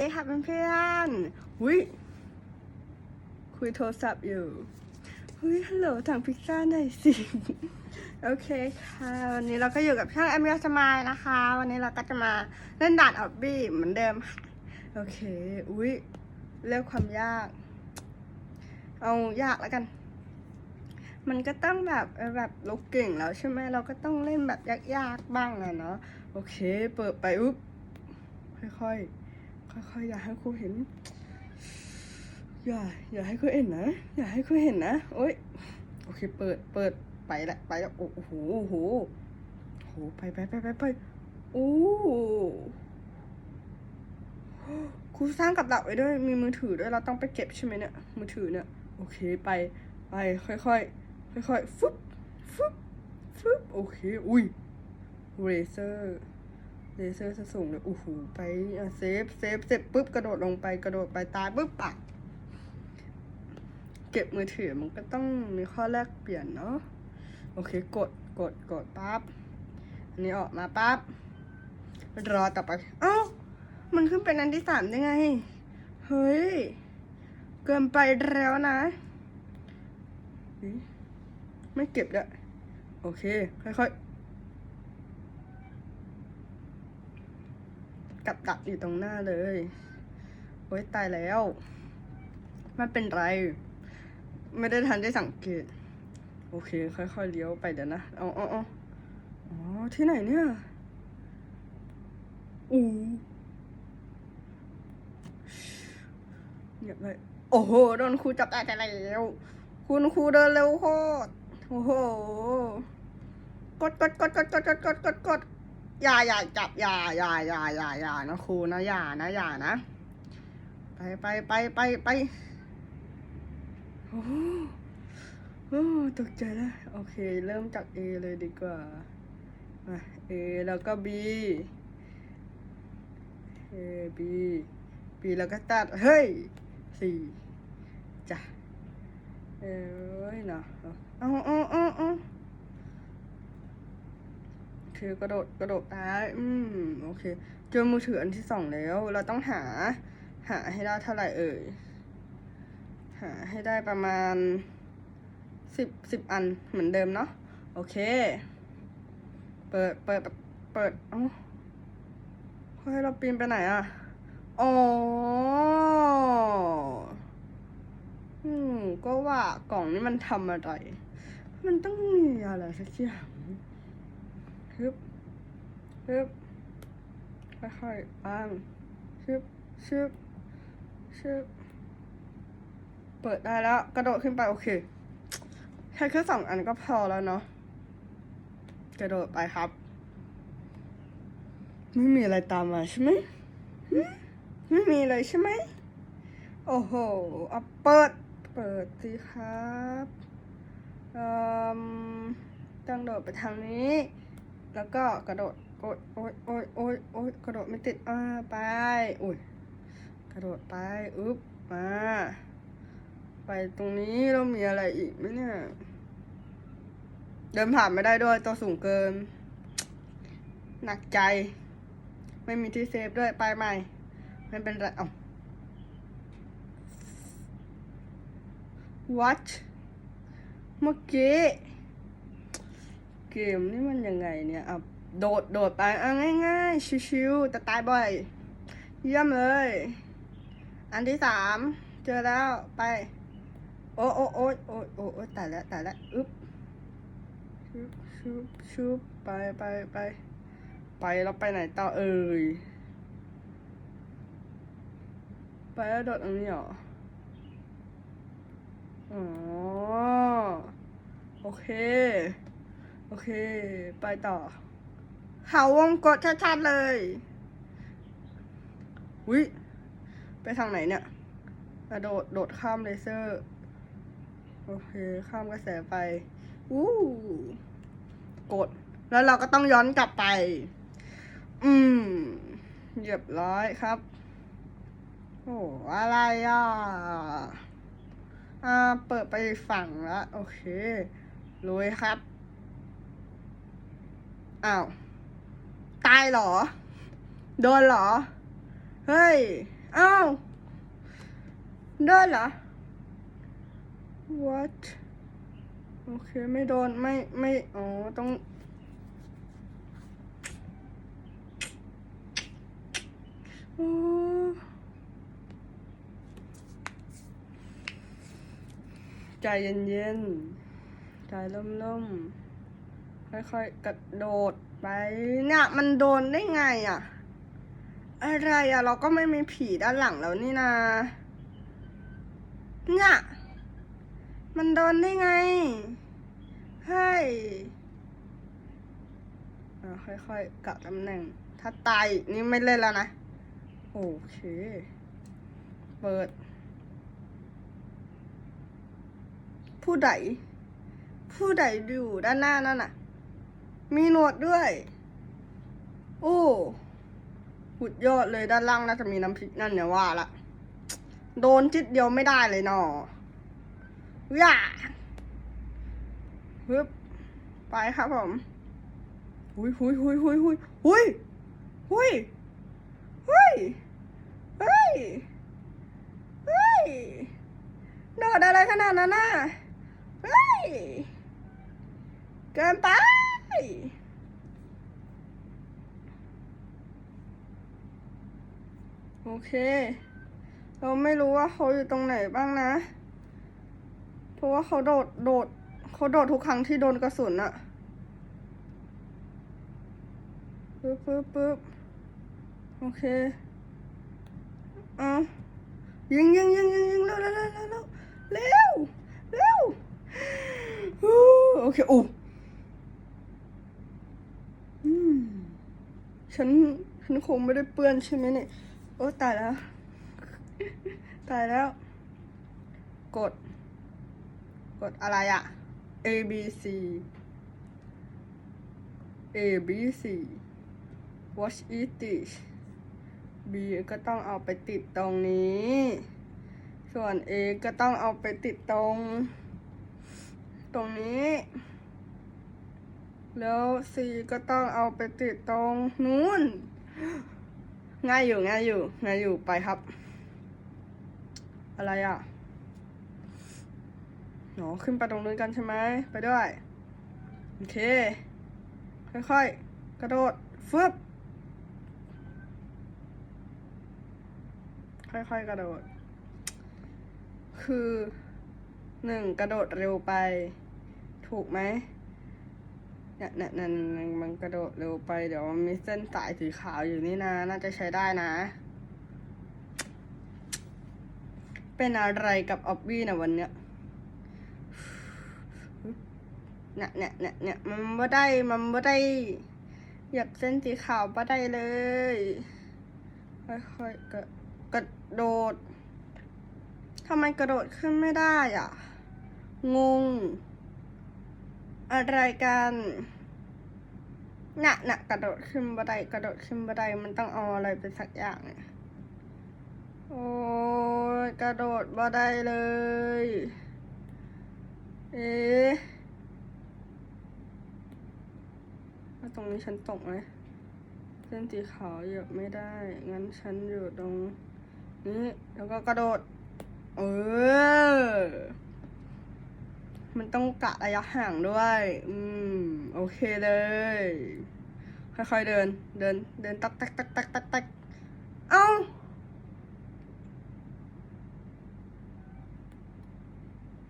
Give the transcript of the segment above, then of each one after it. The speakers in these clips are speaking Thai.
เอ้ค่ะเพื่อนๆหุยคุยโทรศัพท์อยู่หุยฮัลโหลสั่งพิซซ่าหน่อยสิ โอเคค่ะวันนี้เราก็อยู่กับช่างแอมยาสมายนะคะ วันนี้เราก็จะมาเล่นด่านออบบี้เหมือนเดิมค่ะ โอเค อุ้ยเลือกความยาก เอายากแล้วกัน มันก็ต้องแบบแบบเราเก่งแล้วใช่ไหมเราก็ต้องเล่นแบบยากๆบ้างอะเนาะ โอเค เปิดไปอุ๊บค่อยๆ ค่อยๆอย่าให้ครูเห็น อย่า อย่าให้ครูเห็นนะ อย่าให้ครูเห็นนะโอ๊ยโอเค เปิดเปิดไปละไปละโอ้โหโอ้โหโอ้โหไปไปไปไปไปโอ้ครูสร้างกับดักไว้ด้วยมีมือถือด้วยเราต้องไปเก็บใช่ไหมเนี่ยมือถือเนี่ยโอเคไปไปค่อยๆค่อยๆฟึบฟึบฟึบโอเค อุ้ยเรเซอร์ เลเซอร์จะสูงเลยโอ้โหไปเซฟเซฟเสร็จปุ๊บกระโดดลงไปกระโดดไปตายปุ๊บปะเก็บมือถือมันก็ต้องมีข้อแลกเปลี่ยนเนาะโอเคกดกดกดปั๊บอันนี้ออกมาปั๊บรอต่อไปเอ้ามันขึ้นเป็นอันที่สามได้ไง เฮ้ย เกินไปแล้วนะ ไม่เก็บด้วยโอเค ค่อยๆ กับดักอยู่ตรงหน้าเลย โอ๊ยตายแล้ว ไม่เป็นไร ไม่ได้ทันได้สังเกต โอเค ค่อยๆเลี้ยวไปเดี๋ยวนะเอาเอาเอาอ๋อ ที่ไหนเนี่ยอู้เงียบเลย โอ้โห โดนครูจับได้แต่แล้ว คุณครูเดินเร็วโคตร โอ้โห กดกดกดกดกดกดกดกดกด อย่าอย่าจับอย่าอย่าอย่าอย่าอย่านะครูนะอย่านะอย่านะ ไปไปไปไปไปโอ้โหตกใจแล้วโอเค เริ่มจาก A เลยดีกว่ามา A แล้วก็ B A B B แล้วก็ตัด เฮ้ยสี่จ้ะเอ้ยเนาะเอาเอาเอาเอา คกระโดดกระโดดได้อืมโอเค เจอมือถืออันที่สองแล้ว เราต้องหา หาให้ได้เท่าไหร่เอ่ย หาให้ได้ประมาณสิบสิบอันเหมือนเดิมเนาะโอเค เปิดเปิดเปิดเอ้าเฮ้ยเราปีนไปไหนอะอ๋ออืมก็ว่ากล่องนี้มันทำอะไร มันต้องมีอะไรสักอย่าง ฮึบฮึบค่อยๆอ้างชึบชึบชึบเปิดได้แล้ว กระโดดขึ้นไปโอเคแค่แค่สองอันก็พอแล้วเนาะกระโดดไปครับ ไม่มีอะไรตามมาใช่ไหมหึไม่มีเลยใช่ไหมโอ้โหเอาเปิด เปิดสิครับอืมต้องโดดไปทางนี้ แล้วก็กระโดด โอ๊ยโอ๊ยโอ๊ยโอ๊ยโอ๊ยกระโดดไม่ติดอ่าไปอุ้ยกระโดดไปอึ๊บมาไปตรงนี้เรามีอะไรอีกไหมเนี่ย เดินผ่านไม่ได้ด้วยตัวสูงเกิน หนักใจ ไม่มีที่เซฟด้วยไปใหม่ไม่เป็นไรเอา what เมื่อกี้ เกมนี่มันยังไงเนี่ยอะโดดโดดไปอะง่ายๆ ชิวๆแต่ตายบ่อย เยี่ยมเลย อันที่สามเจอแล้วไป โอ้โอ้โอ้โอ้โอ้โอ้ตายแล้วตายแล้วอึ๊บชุบชุบชุบไปไปไป ไปเราไปไหนต่อเอ่ยไปแล้วโดดตรงนี้เหรออ๋อ โอเค โอเค ไปต่อ เขาวงกดชัดๆเลยวิไปทางไหนเนี่ยกระโดดโดดข้ามเลเซอร์ โอเค ข้ามกระแสไฟอู้กด แล้วเราก็ต้องย้อนกลับไป อืมเรียบร้อยครับ โอ้อะไรอะ อ่า เปิดไปฝั่งล้วโอเคลุยครับ อ้าว ตายเหรอ โดนเหรอ เฮ้ย อ้าวได้เหรอ what โอเค ไม่โดน ไม่ ไม่ อ๋อ ต้องใจเย็นๆ ใจล่มๆ ค่อยๆกระโดดไปเนี่ยมันโดนได้ไงอะ อะไรอะ เราก็ไม่มีผีด้านหลังแล้วนี่นาเนี่ยมันโดนได้ไงเฮ้ยค่อยๆกะตำแหน่ง ถ้าตายนี่ไม่เล่นแล้วนะ โอเค เปิด ผู้ใด ผู้ใดอยู่ด้านหน้านั่นน่ะ มีหนวดด้วย โอ้หุดยอดเลยด้านล่างน่าจะมีน้ำพริกนั่นเนี่ยว่าละ โดนจิตเดียวไม่ได้เลยนอย่าฮึบไปครับผมหุยหุยหุยหุยหุยหุยหุยหุยเฮ้ยเฮ้ยโดดอะไรขนาดนั้นน่ะเฮ้ย เกินไป โอเค เราไม่รู้ว่าเขาอยู่ตรงไหนบ้างนะ เพราะว่าเขาโดด โดด เขาโดดทุกครั้งที่โดนกระสุนอะปึ๊บปึ๊บปึ๊บโอเค เอายิงยิงยิงยิงยิงเร็วเร็วเร็วเร็วเร็วเร็วโอเคอู้ ฉัน ฉันคงไม่ได้เปื้อนใช่ไหมเนี่ย โอ้ตายแล้ว ตายแล้ว กด กดอะไรอะ A B C A B C Watch it this B ก็ต้องเอาไปติดตรงนี้ ส่วน A ก็ต้องเอาไปติดตรง ตรงนี้ แล้ว C ก็ต้องเอาไปติดตรงนู้น ง่ายอยู่ง่ายอยู่ง่ายอยู่ไปครับ อะไรอะหนอขึ้นไปตรงนู้นกันใช่ไหมไปด้วย โอเค ค่อยๆ กระโดดฟึบค่อยๆ กระโดด คือหนึ่งกระโดดเร็วไป ถูกไหม เนี่ยเนี่ยเนี่ยมันกระโดดเร็วไปเดี๋ยวมันมีเส้นสายสีขาวอยู่นี่นะ น่าจะใช้ได้นะ เป็นอะไรกับออบบี้นะวันเนี้ยเนี่ยเนี่ยเนี่ยเนี่ยมันไม่ได้มันไม่ได้หยียบเส้นสีขาวไม่ได้เลยค่อยๆกระกระโดดทำไมกระโดดขึ้นไม่ได้อะ งง อะไรกันน่ะน่ะกระโดดขึ้นบันไดกระโดดขึ้นบันไดมันต้องเอาอะไรไปสักอย่างเนี่ยโอ้ยกระโดดบันไดเลย เอ๊ะตรงนี้ฉันตกไหมเส้นสีขาวเหยียบไม่ได้ งั้นฉันอยู่ตรงนี้แล้วก็กระโดด เออ มันต้องกะระยะห่างด้วย อืม โอเคเลย ค่อยๆเดิน เดิน เดินตักตักตักตักตักตักเอ้า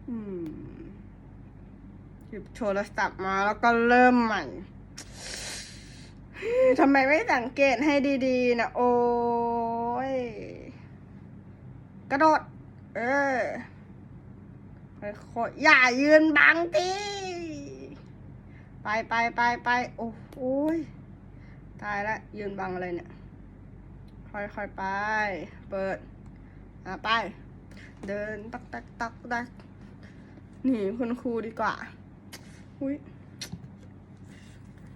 อืม หยิบโทรศัพท์มาแล้วก็เริ่มใหม่ทำไมไม่สังเกตให้ดีๆ นะ โอ้ย กระโดด เออ คอยๆอย่ายืนบังทีไปไปไปไปโอ้โยตายละยืนบังอะไรเนี่ย ค่อยๆไป เปิด อะไป เดินตักตักตักตักหนีคุณครูดีกว่า อุ้ย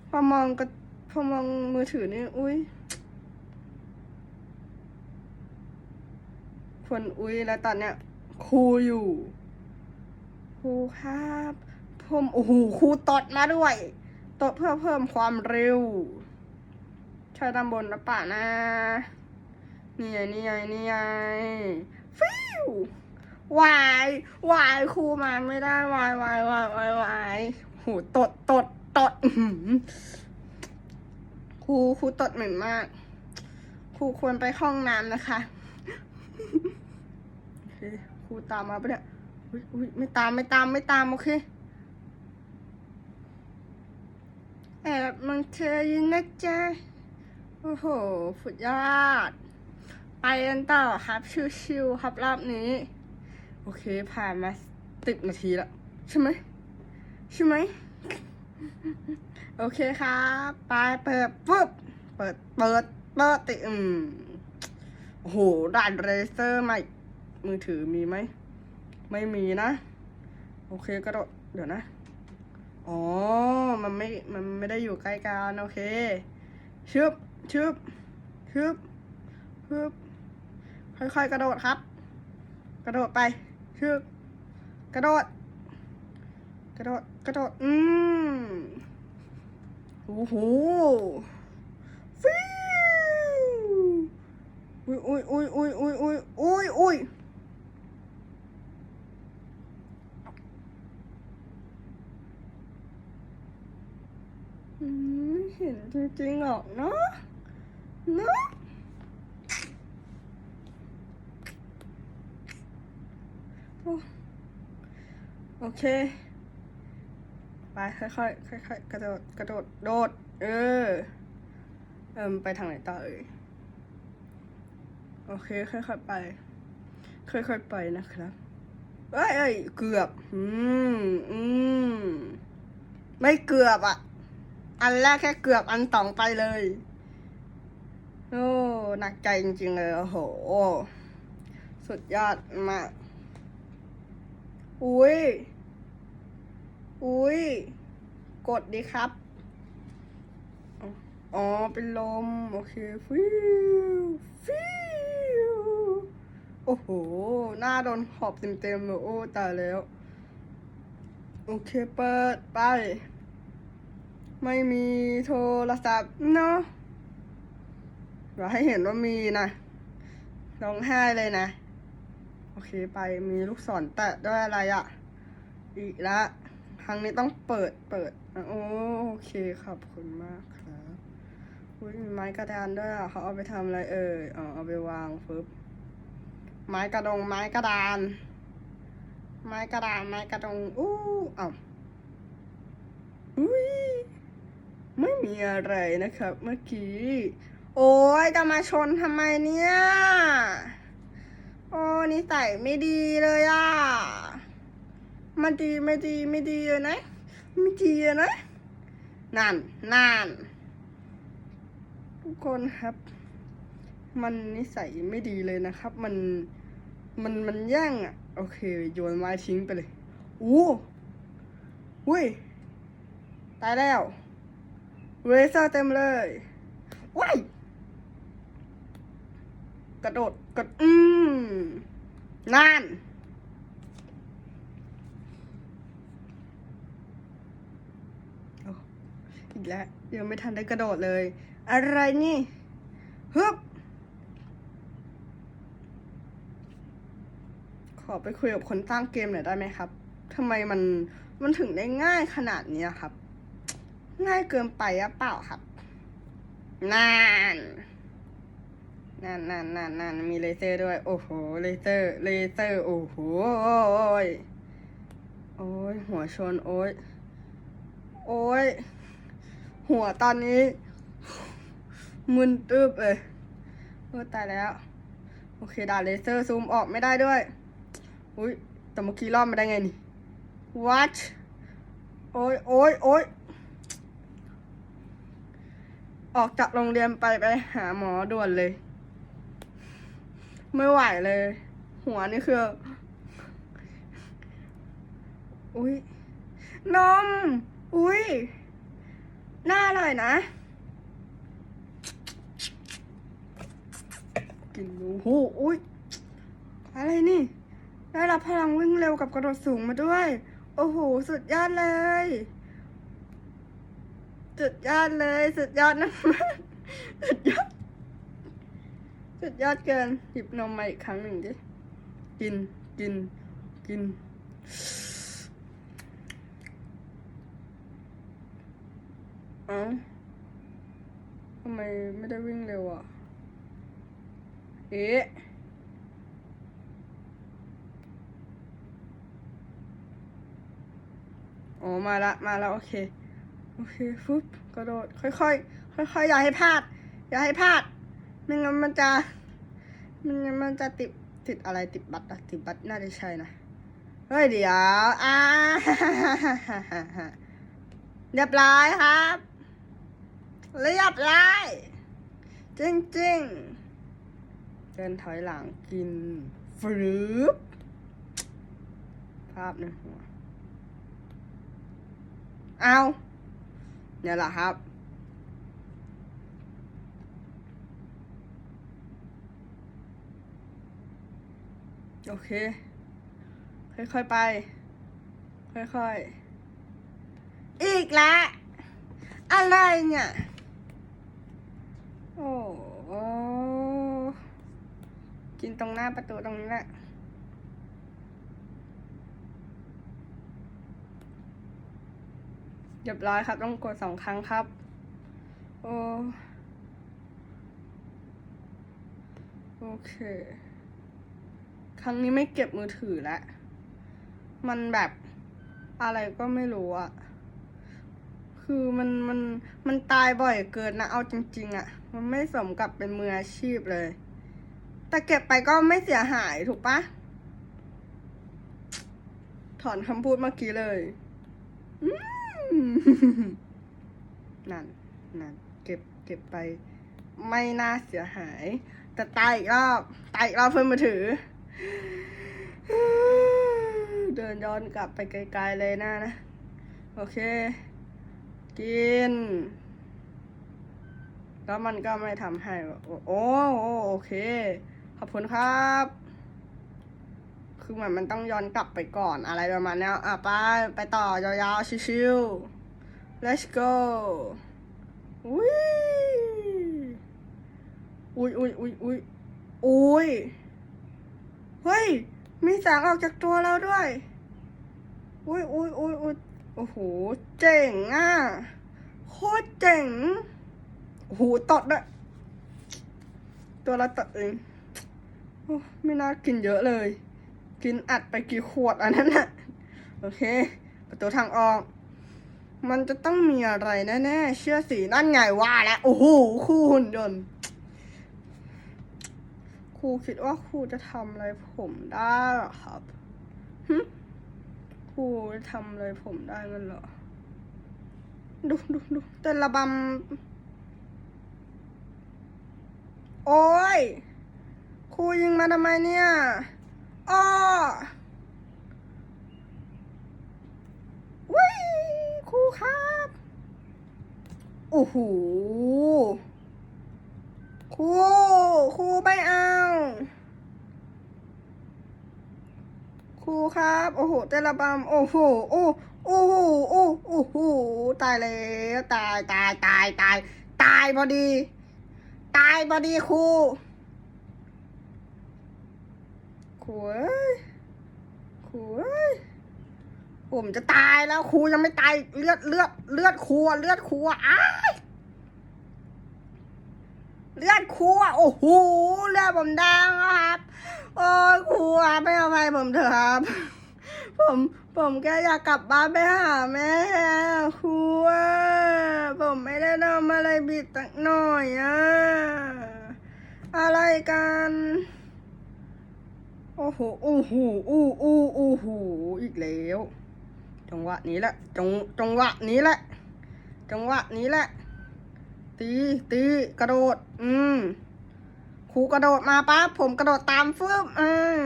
พอมองก็พอมองมือถือนี่ อุ้ยคนอุ้ยแล้วตอนเนี้ยครูอยู่ ครูครับผมโอ้โหครูตดมาด้วยตดเพื่อเพิ่มความเร็วใช้ด้านบนหรือเปล่านะนี่ไงนี่ไงนี่ไงฟิววายวายครูมาไม่ได้วายวายวายวายวายโหตดตดตดครูครูตดเหม็นมากครูควรไปห้องน้ำนะคะโอเคครูตามมาปะเนี่ย อุ้ยอุ้ยไม่ตามไม่ตามไม่ตามโอเคแอบมองเธออยู่นะจ๊ะโอ้โหสุดยอดไปกันต่อครับชิวๆครับรอบนี้ โอเคผ่านมาสิบนาทีแล้วใช่ไหมใช่ไหมโอเคครับไปเปิดปุ๊บเปิดเปิดเปิดติอืมโอ้โหด่านเรเซอร์ใหม่มือถือมีไหม ไม่มีนะ โอเคกระโดดเดี๋ยวนะ อ๋อ มันไม่ มันไม่ได้อยู่ใกล้กันโอเค ชึบ ชึบ ชึบ ชึบ ค่อยๆ กระโดดครับ กระโดดไป ชึบ กระโดด กระโดด กระโดด อืมโอ้โหฟิวอุ้ยอุ้ยอุ้ยอุ้ยอุ้ยอุ้ยอุ้ย อืมไม่เห็นจริงๆหรอกเนาะเนาะโอเค ไปค่อยๆค่อยๆกระโดดกระโดดโดด เออ เอิมไปทางไหนต่อเอ่ยโอเคค่อยๆไป ค่อยๆไปนะครับเอ้ยเอ้ยเกือบ อืมอืมไม่เกือบอะ อันแรกแค่เกือบอันสองไปเลย โอ้ หนักใจจริงๆเลยโอ้โห สุดยอดมาก อุ้ย อุ้ย กดดีครับ อ๋อ เป็นลม โอเค ฟิวฟิวโอ้โห หน้าโดนหอบเต็มๆเลยโอ้ ตายแล้ว โอเค เปิด ไป ไม่มีโทรศัพท์เนาะเราให้เห็นว่ามีนะร้องไห้เลยนะ โอเคไปมีลูกศรแตะด้วยอะไรอะ่ะ อีกละครั้งนี้ต้องเปิดเปิดอะโอโอเคขอบคุณมากครับอุ้ยมีไม้กระดานด้วยอะเขาเอาไปทำอะไรเอ่ยอ๋อเอาไปวางปึ๊บไม้กระดงไม้กระดาน ไม้กระดานไม้กระดงอู้เอ้าอุ้ย ไม่มีอะไรนะครับ เมื่อกี้ โอ้ยจะมาชนทำไมเนี่ย โอ้นิสัยไม่ดีเลยอะมาดีไม่ดีไม่ดีเลยนะไม่ดีเลยนะนั่นนั่นทุกคนครับ มันนิสัยไม่ดีเลยนะครับ มันมันมันแย่งอะ โอเค โยนไม้ทิ้งไปเลย อู้อุ้ย ตายแล้ว เรเซอร์เต็มเลยว้ายกระโดดกระอืมนั่นโอ้อีกแล้วยังไม่ทันได้กระโดดเลย อะไรนี่ฮึบขอไปคุยกับคนตั้งเกมหน่อยได้ไหมครับทำไมมันมันถึงได้ง่ายขนาดเนี้ยครับ ง่ายเกินไปอเปล่าครับนานนานนานนานนานมีเลเซอร์ด้วย โอ้โห เลเซอร์ เลเซอร์ โอ้โหโอ้ยโอ้ย หัวชน โอ้ย โอ้ย หัวตอนนี้ มึนตึบเลยโอ้ตายแล้ว โอเคด่าเลเซอร์ซูมออกไม่ได้ด้วย อุ้ยแต่เมื่อกี้รอบไม่ได้ไงนี่ what โอ้ยโอ้ยโอ้ย ออกจากโรงเรียนไปไปหาหมอด่วนเลย ไม่ไหวเลย หัวนี่คือ อุ้ยนม อุ้ยน่าอร่อยนะ กินดูหูอุ้ยอะไรนี่ ได้รับพลังวิ่งเร็วกับกระโดดสูงมาด้วย โอ้โห สุดยอดเลย สุดยอดเลย สุดยอดนะสุดยอด สุดยอดเกิน หยิบนมมาอีกครั้งหนึ่งดิ กิน กิน กิน เอ้าทำไมไม่ได้วิ่งเร็วอะ เอ๊ะอ๋อมาละ มาละ โอเค โอเคฟึบกระโดด ค่อยๆค่อยๆอย่าให้พลาด อย่าให้พลาดไม่งั้นมันจะมันมันจะติดติดอะไรติดบัตรอะติดบัตรน่าจะใช่นะเฮ้ยเดี๋ยวอ่าเรียบร้อยครับเรียบร้อยจริงๆเดินถอยหลังกินฟรึบภาพในหัวเอา เนี่ยแหละครับ โอเค ค่อยๆไป ค่อยๆ อีกแล้วอะไรเนี่ย โอ้กินตรงหน้าประตูตรงนี้แหละ เรียบร้อยครับ ต้องกดสองครั้งครับ โอโอเค ครั้งนี้ไม่เก็บมือถือแล้วมันแบบอะไรก็ไม่รู้อะคือมันมันมันตายบ่อยเกินนะ เอาจริง ๆอะมันไม่สมกับเป็นมืออาชีพเลย แต่เก็บไปก็ไม่เสียหายถูกปะถอนคำพูดเมื่อกี้เลย อืม นั่นนั่นเก็บเก็บไป ไม่น่าเสียหาย แต่ตายอีกรอบตายอีกรอบเพิ่มมือถือ เดินย้อนกลับไปไกลๆเลยนะนะ โอเค กิน แล้วมันก็ไม่ทำให้ โอ้โอโอเค ขอบคุณครับคือเหมือนมันต้องย้อนกลับไปก่อนอะไรประมาณนี้อะไป ไปต่อยาวๆ ชิวๆ let's go อุ้ยอุ้ยอุ้ยอุ้ยอุ้ยอุ้ยเฮ้ย มีแสงออกจากตัวเราด้วย อุ้ยอุ้ยอุ้ยอุ้ยโอ้โห เจ๋งอะ โคตรเจ๋ง โอ้โหตดด้วยตัวเราตดเองไม่น่ากินเยอะเลย กินอัดไปกี่ขวดอันนั้นน่ะโอเค ประตูทางออก มันจะต้องมีอะไรแน่ๆ เชื่อสินั่นไงว่าแล้ว โอ้โหคู่หุ่นยนต์ครูคิดว่าครูจะทำอะไรผมได้เหรอครับหึครูทำอะไรผมได้กันเหรอ ดูดูดูแต่ละบำ โอ้ยครูยิงมาทำไมเนี่ยอ้อวิครูครับ โอ้โหครูครูไม่เอาครูครับ โอ้โหเตละบำโอ้โหโอ้โอ้โหโอ้โอ้โหตายแล้วตายตายตายตาย ตายพอดี ตายพอดีครูครูเอ้ ผมจะตายแล้วครูยังไม่ตายเลือดเลือดเลือดครูอะเลือดครูอะอ้าเลือดครูอะโอ้โหเลือดผมแดงอะครับ โอ้ยครูอะไม่เอาไปผมเถอะครับ ผมผมแค่อยากกลับบ้านไปหาแม่ครูอะผมไม่ได้ทำอะไรผิดสักหน่อยอะอะไรกันโอ้โหโอ้โหอู้อู้อู้หูอีกแล้ว จังหวะนี้แหละจังจังหวะนี้แหละ จังหวะนี้แหละ ตีตีกระโดด อืมครูกระโดดมาปั๊บผมกระโดดตามฟึบอืม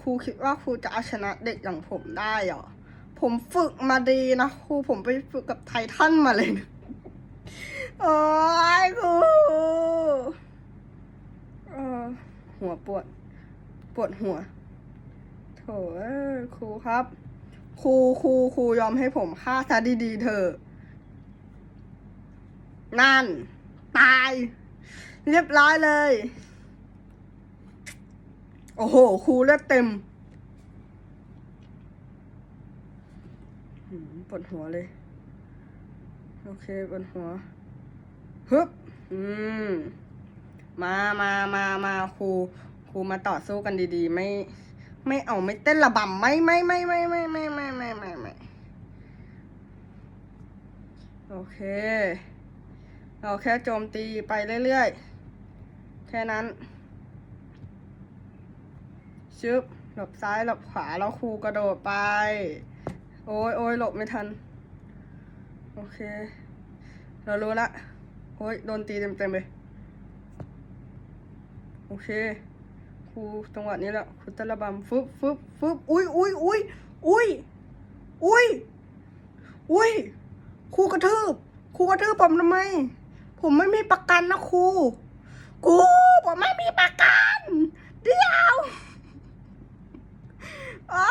ครูคิดว่าครูจะเอาชนะเด็กอย่างผมได้เหรอผมฝึกมาดีนะครูผมไปฝึกกับไททันมาเลยนะโอ้ยครูเออหัวปวด ปวดหัวโถอ้ยครูครับ ครูครูครูยอมให้ผมฆ่าซะดีๆเถอะนั่น ตาย เรียบร้อยเลย โอ้โหครูเลือดเต็มปวดหัวเลย โอเคปวดหัวฮึบอืม มามามามาครู ครูมาต่อสู้กันดีๆ ไม่ ไม่เอาไม่เต้นระบำไม่ไม่ไม่ไม่ไม่ไม่ไม่ไม่ไม่ไม่โอเค เราแค่โจมตีไปเรื่อยๆ แค่นั้น ชึบหลบซ้ายหลบขวาแล้วครูกระโดดไป โอ้ยโอ้ยหลบไม่ทัน โอเค เรารู้ละ โอ้ยโดนตีเต็มๆเลย โอเค ครูจังหวะนี้แหละครูตะระบำฟึบฟึบฟึบอุ้ยอุ้ยอุ้ยอุ้ยอุ้ยอุ้ยครูกระทืบครูกระทืบผมทำไม ผมไม่มีประกันนะครูครูผมไม่มีประกันเดี๋ยวโอ้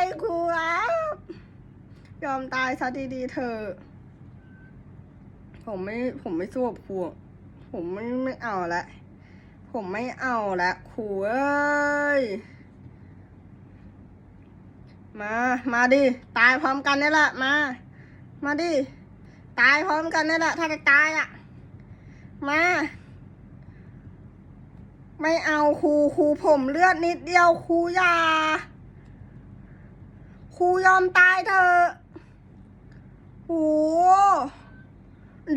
ยครูครับยอมตายซะดีๆเถอผมไม่ผมไม่สู้กับครูผมไม่ไม่เอาละ ผมไม่เอาละครูเอ้ย มา มาดิ ตายพร้อมกันนี่แหละ มา มาดิ ตายพร้อมกันนี่แหละ ถ้าจะตายอะ มา ไม่เอาครูครูผมเลือดนิดเดียวครูยาครูยอมตายเถอะโห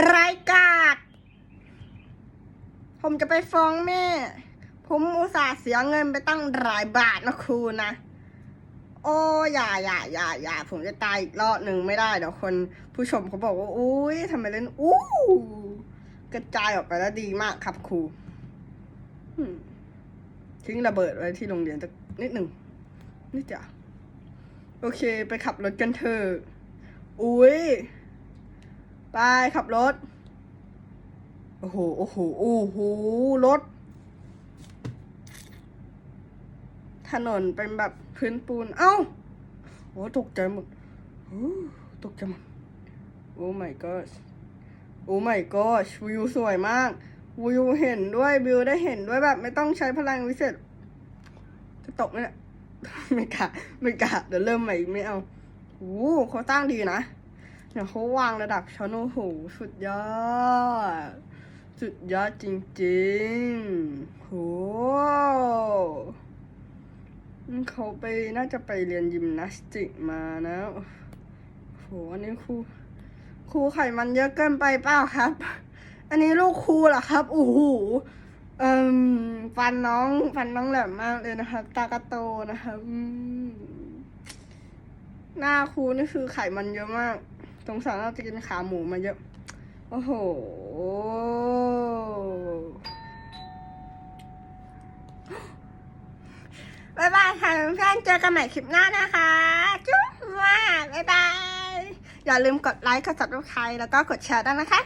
ไรกาด ผมจะไปฟ้องแม่ ผมอุตส่าห์เสียเงินไปตั้งหลายบาทนะครูนะ โอ้อย่าอย่าอย่าอย่าผมจะตายอีกรอบหนึ่งไม่ได้เดี๋ยวคนผู้ชมเขาบอกว่าอุ้ยทำไมเล่นอู้กระจายออกไปแล้วดีมากครับครูทิ้งระเบิดไว้ที่โรงเรียนสักนิดหนึ่งนี่จ้ะโอเค ไปขับรถกันเถอะอุ้ยไปขับรถ โอ้โห โอ้โห โอ้โห รถ ถนนเป็นแบบพื้นปูน เอ้า โอ้ตกใจหมดตกใจหมด โอ้ my god โอ้ my god วิวสวยมาก วิวเห็นด้วย วิวได้เห็นด้วยแบบ ไม่ต้องใช้พลังวิเศษ จะตกไหมเนี่ยไม่กะไม่กะเดี๋ยวเริ่มใหม่อีกไม่เอาโอ้เขาตั้งดีนะเดี๋ยวเขาวางระดับชั้นโอ้โห สุดยอด สุดยอดจริงๆโหเขาไปน่าจะไปเรียนยิมนาสติกมานะโหอันนี้ครูครูไขมันเยอะเกินไปเปล่าครับ อันนี้ลูกครูเหรอครับโอ้โหเอ่มฟันน้องฟันน้องแหลมมากเลยนะครับ ตากระโตนะครับหน้าครูนี่คือไขมันเยอะมากสงสารเราจะกินขาหมูมาเยอะ โอ้โห บ๊ายบายค่ะเพื่อนเจอกันใหม่คลิปหน้านะคะ จุ๊บมากบ๊ายบาย อย่าลืมกดไลค์กด subscribe แล้วก็กดแชร์ด้วยนะคะ